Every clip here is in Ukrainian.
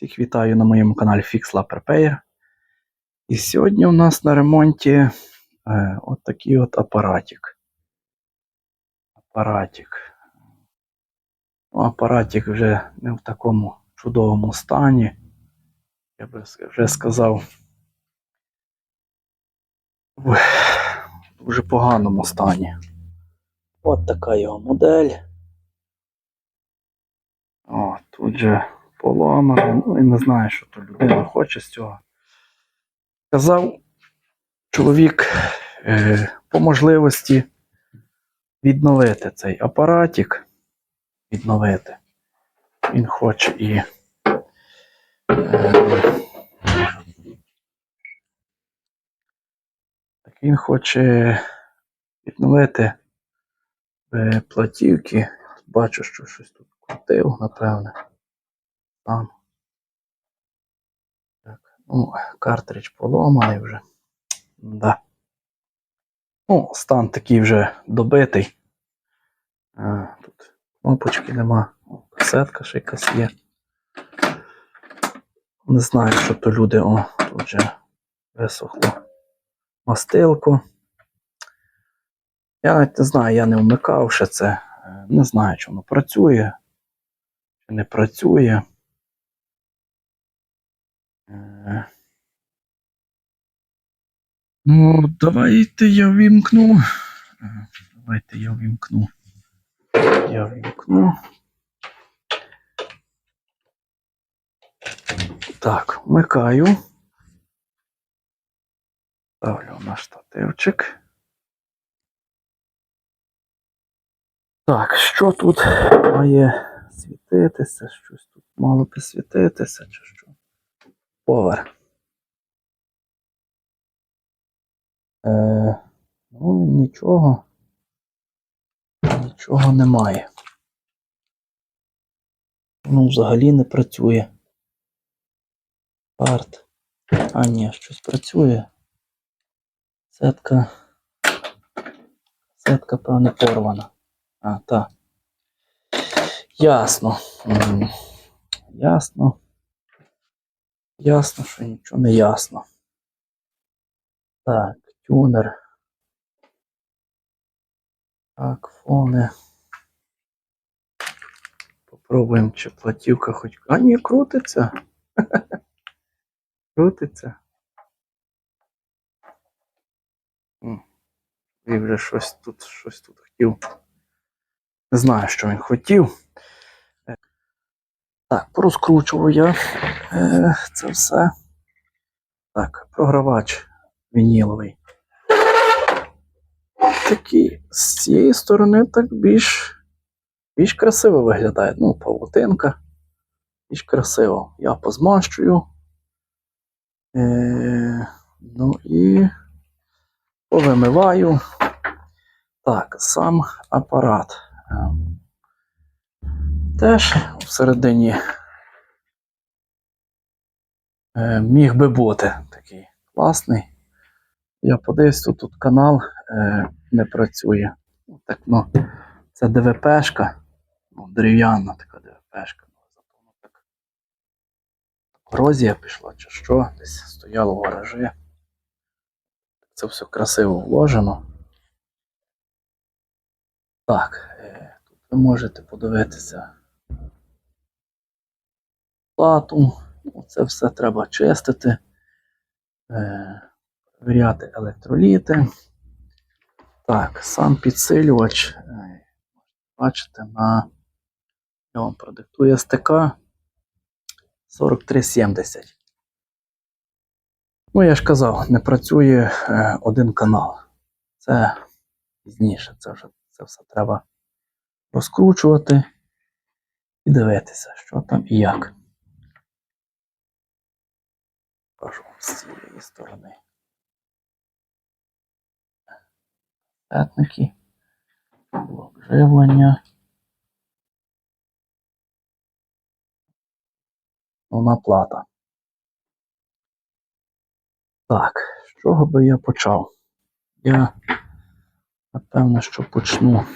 Всіх вітаю на моєму каналі Fix Lab Repair. І сьогодні у нас на ремонті е, от такий от апаратик. Апаратик. Ну, апаратик вже не в такому чудовому стані. Я би вже сказав. В дуже поганому стані. От така його модель. О, тут же поламано. Ну і не знаю, що то людина хоче з цього. Казав чоловік е, по можливості відновити цей апаратик. Відновити. Він хоче і. Е, він хоче відновити е, платівки. Бачу, що щось тут крутив, напевне. Там. Так. Ну, картридж поломаний вже. Да. Ну, стан такий вже добитий. А, тут кнопочки нема. Касетка ще якась є. Не знаю, що то люди. О, тут вже висохло мастилку. Я навіть не знаю, я не вмикав ще це. Е, Не знаю, чи воно працює, чи не працює. Ну, давайте я вімкну. Давайте я вімкну. Я вімкну. Так, вмикаю. Ставлю на штативчик. Так, що тут має світитися? Щось тут мало би світитися, чи що? Повер. Е, ну, нічого. Нічого немає. Ну, взагалі не працює. Парт. А, ні, щось працює. Сетка. Сетка, певне, порвана. А, так. Ясно. Ясно. Ясно, що нічого не ясно. Так, тюнер. Так, фони. Попробуємо, чи платівка хоч. А ні, крутиться. крутиться. І вже щось тут, щось тут хотів. Не знаю, що він хотів. Так, порозкручував я е, це все. Так, програвач вініловий. Такий з цієї сторони так більш, більш красиво виглядає. Ну, павутинка. Більш красиво. Я позмащую. Е, ну і повимиваю. Так, сам апарат. Теж всередині е, міг би бути такий класний. Я подивився, тут, канал е, не працює. Ну, Так, ну, це ДВПшка, ну, дерев'яна така ДВПшка. Ну, так корозія пішла чи що, десь стояло в гаражі. Це все красиво вложено. Так, е, тут ви можете подивитися плату. Ну, Це все треба чистити, е, перевіряти електроліти. Так, сам підсилювач. е, Бачите, на я вам продиктую СТК 4370. Ну, я ж казав, не працює е, один канал. Це пізніше, це вже це все треба розкручувати і дивитися, що там і як. Покажу вам з цієї сторони. П'ятники, блок живлення. Вона плата. Так, з чого би я почав? Я напевно, що почну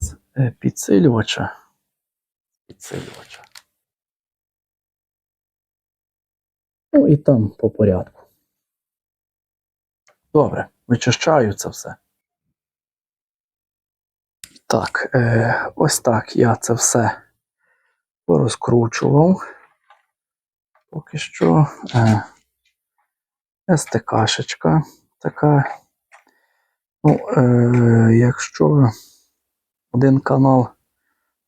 з підсилювача. Підсилювача. Ну і там по порядку. Добре, вичищаю це все. Так, е, ось так я це все порозкручував. Поки що е, СТКшечка така. Ну, е, якщо один канал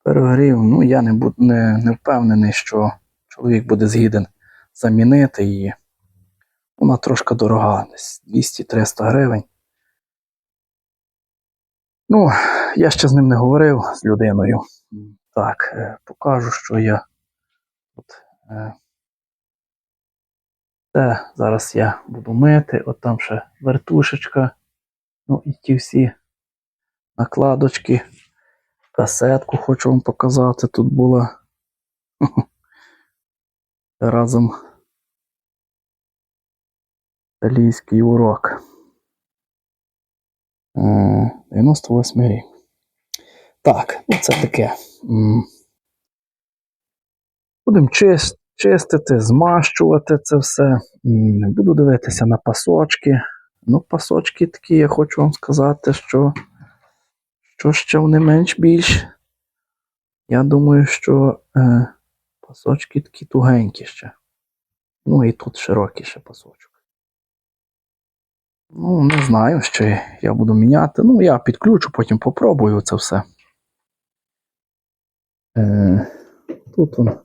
перегрів, ну я не, буд, не, не впевнений, що чоловік буде згіден замінити її. Вона трошки дорога, десь 200-300 гривень. Ну, я ще з ним не говорив з людиною. Так, е, покажу, що я тут. Е, це зараз я буду мити, от там ще вертушечка. Ну і ті всі накладочки. Касетку хочу вам показати. Тут була разом італійський урок. Е, 98 рік. Так, ну це таке. Будемо чис- чистити, змащувати це все. Буду дивитися на пасочки. Ну, пасочки такі, я хочу вам сказати, що, що ще вони менш більш. Я думаю, що е, пасочки такі тугенькі ще. Ну і тут широкий ще пасочок. Ну, не знаю, ще я буду міняти. Ну, я підключу, потім попробую це все. Е, тут он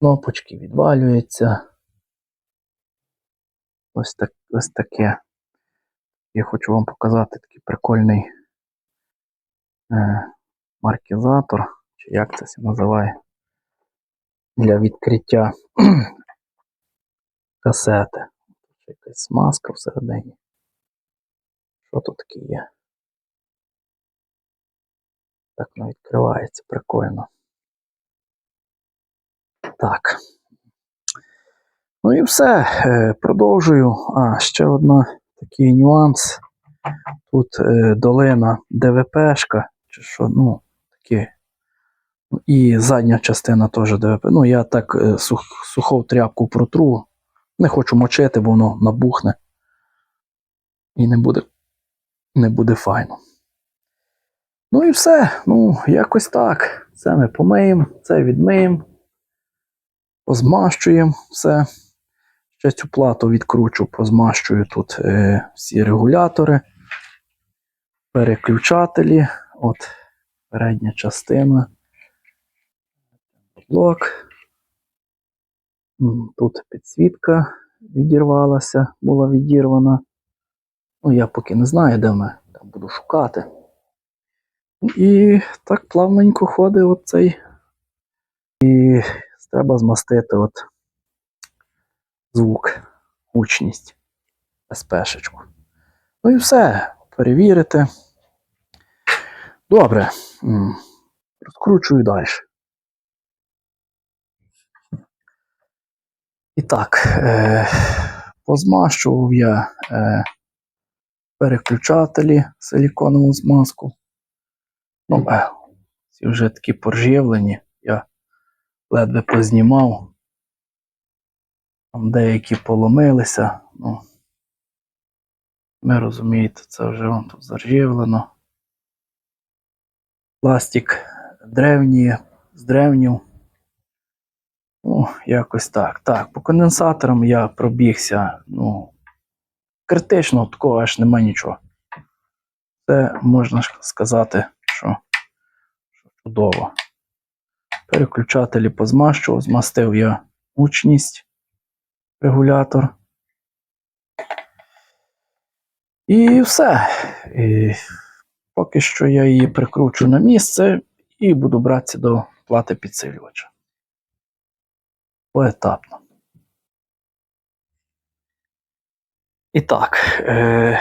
кнопочки відвалюються. Ось, так, ось таке. Я хочу вам показати такий прикольний е, маркізатор, чи як це се називає, для відкриття касети. Якась смазка всередині. Що тут таке є? Так воно відкривається, прикольно. Так. Ну і все. Е, Продовжую. А, ще одна такий нюанс. Тут е, долина ДВПшка, чи що, ну, такі. І задня частина теж ДВП. Ну, я так е, сух, сухов тряпку протру. Не хочу мочити, бо воно набухне. І не буде, не буде файно. Ну і все. Ну, якось так. Це ми помиємо, це відмиємо, позмащуємо все. Ще цю плату відкручу, позмащую тут е, всі регулятори, переключателі. От передня частина. Блок. Тут підсвітка відірвалася, була відірвана. Ну, я поки не знаю, де ми там буду шукати. І так плавненько ходить оцей. І треба змастити от звук, гучність, СПшечку. Ну і все, перевірити. Добре. Розкручую далі. І так, е, позмащував я е, переключателі силіконову змазку. Ну, е, ці вже такі поржєвлені, я ледве познімав. Там деякі поломилися. Ну, ви розумієте, це вже вон тут заржавлено. Пластик древній, з древнів. Ну, якось так. Так, по конденсаторам я пробігся. Ну, критично такого аж нема нічого. Це можна сказати, що, чудово. Переключателі позмащував, змастив я гучність, регулятор. І все. І поки що я її прикручу на місце і буду братися до плати підсилювача. Поетапно. І так, е,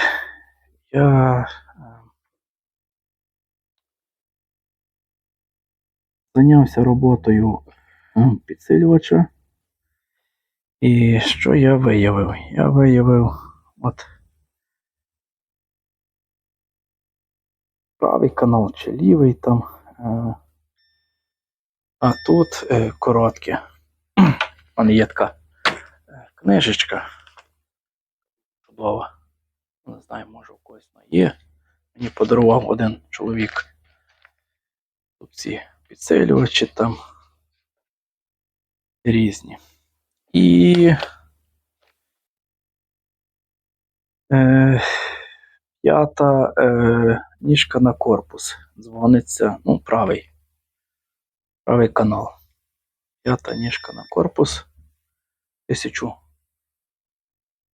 я е, зайнявся роботою підсилювача. І що я виявив? Я виявив от правий канал чи лівий там. Е, а тут е, коротке. Вон є така книжечка. Чудова. Не знаю, може у когось вона є. Мені подарував один чоловік. Тут ці підсилювачі там різні. І е, п'ята е, ніжка на корпус. Дзвониться, ну, правий. Правий канал. П'ята ніжка на корпус. Тисячу.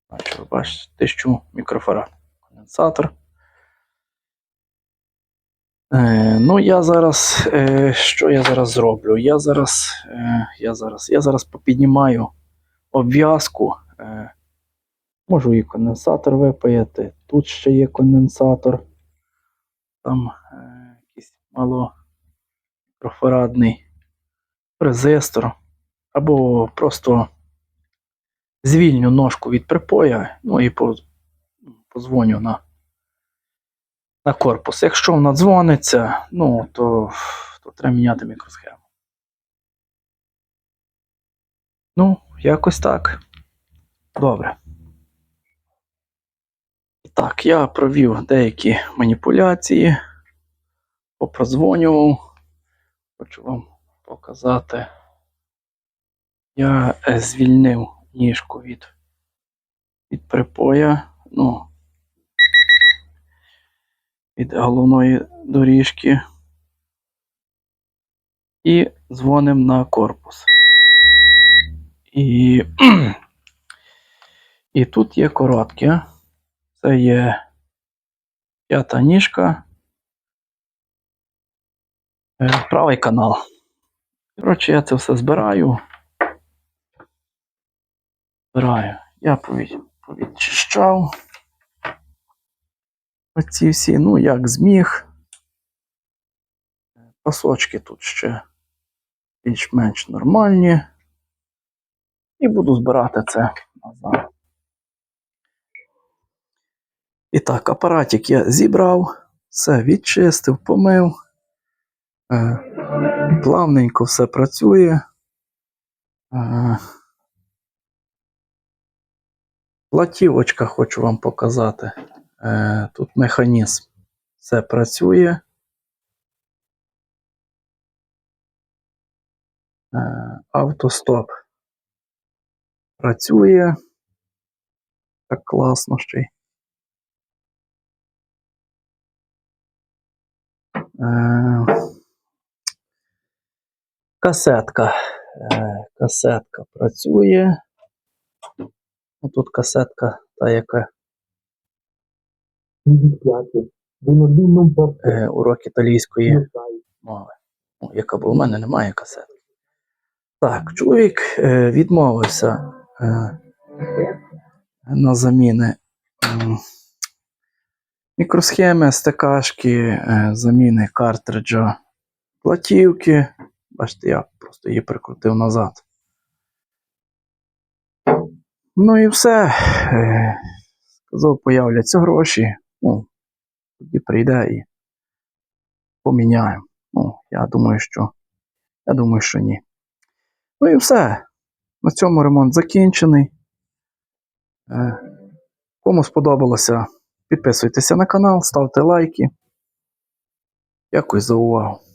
Значить, ви бачите, тисячу мікрофарад. Конденсатор. Е, ну, я зараз. Е, що я зараз зроблю? Я зараз, е, я зараз, я зараз попіднімаю обв'язку. Е, можу і конденсатор випаяти. Тут ще є конденсатор. Там е, якийсь мало мікрофарадний резистор. Або просто звільню ножку від припоя, ну і позвоню на, на корпус. Якщо вона дзвониться, ну, то, то треба міняти мікросхему. Ну, якось так. Добре. Так, я провів деякі маніпуляції, попродзвонював. Хочу вам показати. Я е, звільнив ніжку від, від припоя, ну, від головної доріжки. І дзвоним на корпус. І, і тут є коротке. Це є п'ята ніжка. Е, Правий канал. Коротше, я це все збираю. Збираю. Я повід, повідчищав. Оці всі, ну, як зміг. Пасочки тут ще більш-менш нормальні. І буду збирати це назад. І так, апаратик я зібрав, все відчистив, помив. Е, плавненько все працює. Платівочка хочу вам показати. Е, тут механізм. Все працює. Е, автостоп працює. Так класно ще. Е, Касетка. Е, Касетка працює. Ну, Тут касетка, та яка е, урок італійської мови. Ну, яка бо у мене немає касетки. Так, чоловік е, відмовився е, на заміни м, мікросхеми, стекашки, е, заміни картриджа платівки. Бачите, я просто її прикрутив назад. Ну і все. Е, Сказав, появляться гроші. Ну, тоді прийде і поміняємо. Ну, я думаю, що. Я думаю, що ні. Ну і все. На цьому ремонт закінчений. Е, Кому сподобалося, підписуйтеся на канал, ставте лайки. Дякую за увагу.